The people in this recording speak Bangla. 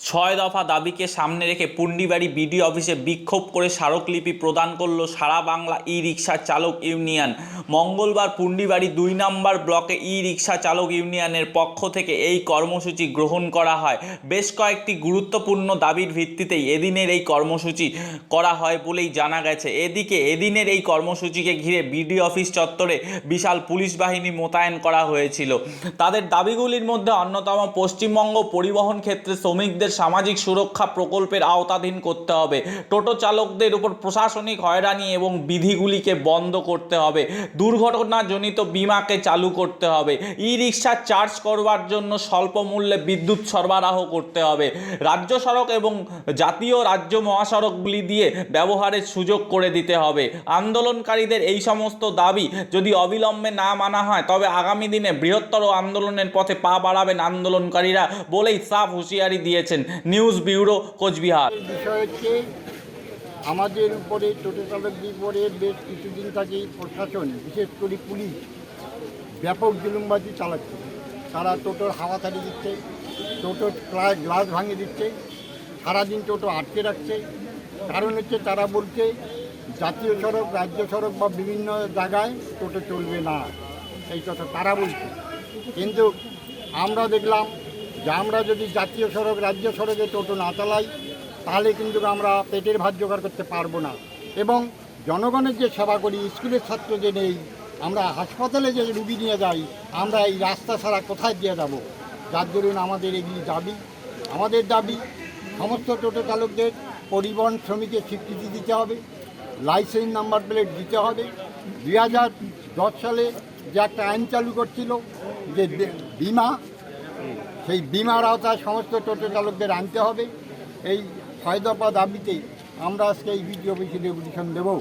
ছয় দফা দাবিকে সামনে রেখে পুন্ডিবাড়ি বিডি অফিসে বিক্ষোভ করে স্মারকলিপি প্রদান করল সারা বাংলা ই রিক্সা চালক ইউনিয়ন। মঙ্গলবার পুন্ডিবাড়ি দুই নম্বর ব্লকে ই রিক্সা চালক ইউনিয়নের পক্ষ থেকে এই কর্মসূচি গ্রহণ করা হয়। বেশ কয়েকটি গুরুত্বপূর্ণ দাবির ভিত্তিতেই এদিনের এই কর্মসূচি করা হয় বলেই জানা গেছে। এদিকে এদিনের এই কর্মসূচিকে ঘিরে বিডি অফিস চত্বরে বিশাল পুলিশ বাহিনী মোতায়েন করা হয়েছিল। তাদের দাবিগুলির মধ্যে অন্যতম পশ্চিমবঙ্গ পরিবহন ক্ষেত্রে শ্রমিকদের সামাজিক সুরক্ষা প্রকল্পের আওতাধীন করতে হবে। টোটো চালকদের উপর প্রশাসনিক হয়রানি এবং বিধিগুলিকে বন্ধ করতে হবে। দুর্ঘটনাজনিত বিমাকে চালু করতে হবে। ই রিক্সা চার্জ করবার জন্য স্বল্প মূল্যে বিদ্যুৎ সরবরাহ করতে হবে। রাজ্য সড়ক এবং জাতীয় রাজ্য মহাসড়কগুলি দিয়ে ব্যবহারের সুযোগ করে দিতে হবে। আন্দোলনকারীদের এই সমস্ত দাবি যদি অবিলম্বে না মানা হয়, তবে আগামী দিনে বৃহত্তর আন্দোলনের পথে পা বাড়াবেন আন্দোলনকারীরা বলেই সাফ হুঁশিয়ারি দিয়েছেন নিউজ ব্যুরো, কোচবিহার। বিষয় হচ্ছে, আমাদের উপরে টোটো চালকদের উপরে বেশ কিছুদিন থেকেই প্রশাসন, বিশেষ করে পুলিশ, ব্যাপক জুলুমবাজি চালাচ্ছে। তারা টোটোর হাওয়া ছাড়িয়ে দিচ্ছে, টোটোর প্রায় গ্লাস ভাঙিয়ে দিচ্ছে, সারাদিন টোটো আটকে রাখছে। কারণ হচ্ছে, তারা বলছে, জাতীয় সড়ক, রাজ্য সড়ক বা বিভিন্ন জায়গায় টোটো চলবে না। এই কথা তারা বলছে। কিন্তু আমরা দেখলাম যে আমরা যদি জাতীয় সড়ক, রাজ্য সড়কে টোটো না চালাই, তাহলে কিন্তু আমরা পেটের ভাত জোগাড় করতে পারব না। এবং জনগণের যে সেবা করি, স্কুলের ছাত্র যে নেই, আমরা হাসপাতালে যে রুগী নিয়ে যাই, আমরা এই রাস্তা ছাড়া কোথায় দিয়ে যাব? যার দরুন আমাদের এগুলি দাবি। আমাদের দাবি, সমস্ত টোটো চালকদের পরিবহন শ্রমিকের স্বীকৃতি দিতে হবে, লাইসেন্স নাম্বার প্লেট দিতে হবে। দুই হাজার দশ সালে যে একটা আইন চালু করছিল, যে বিমা সেই বিমার আওতায় সমস্ত টোটো চালকদের আনতে হবে। এই ছয় দফা দাবিতে আমরা আজকে এই ভিডিও অফিসে রেগুলেশন দেবো।